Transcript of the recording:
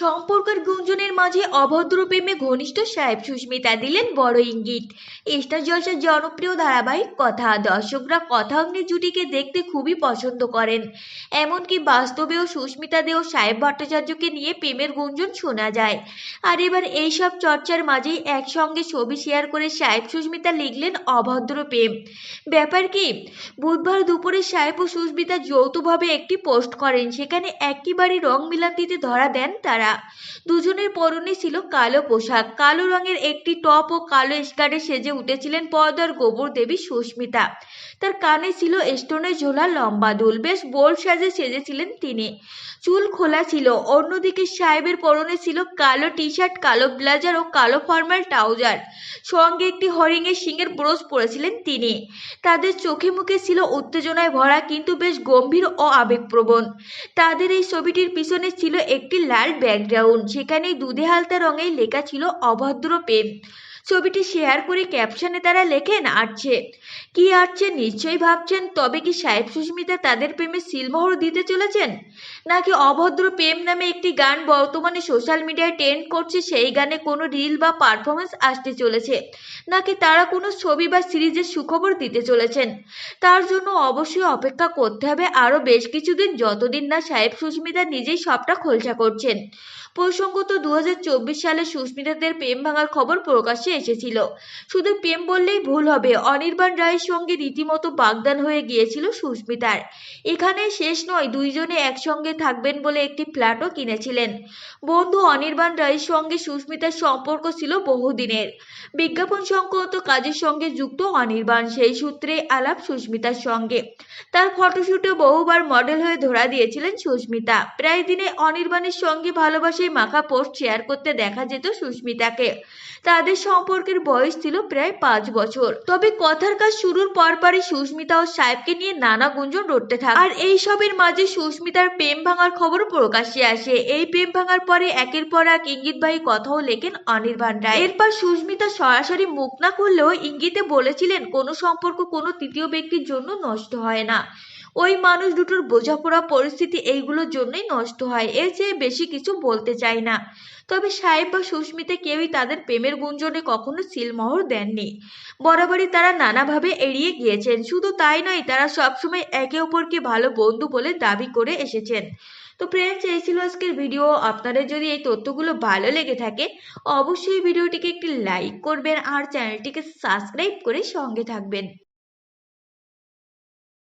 সম্পর্কের গুঞ্জনের মাঝে অভদ্র প্রেমে ঘনিষ্ঠ সাহেব সুস্মিতা দিলেন বড় ইঙ্গিত। স্টার জলসার জনপ্রিয় ধারাবাহিক কথা। দর্শকরা কথা অগ্নি জুটিকে দেখতে খুবই পছন্দ করেন। এমনকি বাস্তবেও সুস্মিতা দে ও সাহেব ভট্টাচার্যকে নিয়ে প্রেমের গুঞ্জন শোনা যায়। আর এবার এইসব চর্চার মাঝেই একসঙ্গে ছবি শেয়ার করে সাহেব সুস্মিতা লিখলেন অভদ্র প্রেম। ব্যাপার কি? বুধবার দুপুরে সাহেব ও সুস্মিতা যৌথভাবে একটি পোস্ট করেন। সেখানে একেবারে রং মিলান্তিতে ধরা দেন তারা। দুজনের পরনে ছিল কালো পোশাক। কালো রঙের একটি টপ ও কালো স্কার্টে সেজে উঠেছিলেন পর্দার গোবর দেবী সুস্মিতা। তার কানে ছিল স্টোনের ঝোলা লম্বা দুল। বেশ বোল্ড সাজে সেজেছিলেন তিনি। চুল খোলা ছিল। অন্যদিকে সাহেবের পরনে ছিল কালো টি শার্ট কালো ব্লেজার ও কালো ফর্মাল ট্রাউজার। সঙ্গে একটি হরিণের শিঙের ব্রোচ পরেছিলেন তিনি। তাদের চোখে মুখে ছিল উত্তেজনায় ভরা কিন্তু বেশ গম্ভীর ও আবেগপ্রবণ। তাদের এই ছবিটির পিছনে ছিল একটি লাল ব্যাকগ্রাউন্ড সেখানে দুধে হালতা রঙে লেখা ছিল অভদ্র প্রেম। ছবিটি শেয়ার করে ক্যাপশনে তারা লেখেন, আটছে। কি আটছে, নিশ্চয়ই ভাবছেন? তবে কি সাহেব সুস্মিতা তাদের প্রেমে সিলমোহর দিতে চলেছেন? নাকি অভদ্র প্রেম নামে একটি গান বর্তমানে সোশ্যাল মিডিয়ায় ট্রেন্ড করছে, সেই গানে কোনো রিল বা পারফরমেন্স আসতে চলেছে? নাকি তারা কোনো ছবি বা সিরিজের সুখবর দিতে চলেছেন? তার জন্য অবশ্যই অপেক্ষা করতে হবে আরও বেশ কিছুদিন, যতদিন না সাহেব সুস্মিতা নিজেই সবটা খোলসা করছেন। প্রসঙ্গত দু হাজার চব্বিশ সালে সুস্মিতাদের প্রেম ভাঙার খবর প্রকাশ্যে এসেছিল। শুধু প্রেম বললেই ভুল হবে। অনির্বাণ রায়ের সঙ্গে রীতিমতো বাগদান হয়ে গিয়েছিল সুস্মিতার। এখানে শেষ নয়, দুইজনে একসঙ্গে থাকবেন বলে একটি ফ্ল্যাটও কিনেছিলেন। বন্ধু অনির্বাণ রায়ের সঙ্গে সুস্মিতার সম্পর্ক ছিল বহুদিনের। বিজ্ঞাপন সংক্রান্ত কাজের সঙ্গে যুক্ত অনির্বাণ, সেই সূত্রে আলাপ সুস্মিতার সঙ্গে। তার ফটোশুটে বহুবার মডেল হয়ে ধরা দিয়েছিলেন সুস্মিতা। প্রায় দিনে অনির্বাণের সঙ্গে ভালোবাসায় মাখা পোস্ট শেয়ার করতে দেখা যেত সুস্মিতাকে। তাদের সম্পর্কের বয়স ছিল প্রায় পাঁচ বছর। তবে কথার কাজ শুরুর পরপরই সুস্মিতা ও সাহেবকে নিয়ে নানা গুঞ্জন রটতে থাকে। আর এই সবের মাঝে সুস্মিতার প্রেম ভাঙার খবর প্রকাশ্যে আসে। এই প্রেম ভাঙার পরে একের পর এক ইঙ্গিতবাহী কথাও লেখেন অনির্বাণ রায় এরপর সুস্মিতা সরাসরি মুখ না করলেও ইঙ্গিতে বলেছিলেন, কোনো সম্পর্ক কোনো তৃতীয় ব্যক্তির জন্য নষ্ট হয় না। ওই মানুষ দুটোর বোঝাপড়া পরিস্থিতি এইগুলোর জন্যই নষ্ট হয়। এর চেয়ে বেশি কিছু বলতে চাই না। তবে সাহেব বা সুস্মিতা কেউই তাদের প্রেমের গুঞ্জনে কখনো সিলমোহর দেননি। বরাবরই তারা নানাভাবে এড়িয়ে গিয়েছেন। শুধু তাই নয়, তারা সবসময় একে অপরকে ভালো বন্ধু বলে দাবি করে এসেছেন। তো ফ্রেন্ডস এই ছিল আজকের ভিডিও আপনাদের যদি এই তথ্যগুলো ভালো লেগে থাকে, অবশ্যই ভিডিওটিকে একটি লাইক করবেন আর চ্যানেলটিকে সাবস্ক্রাইব করে সঙ্গে থাকবেন।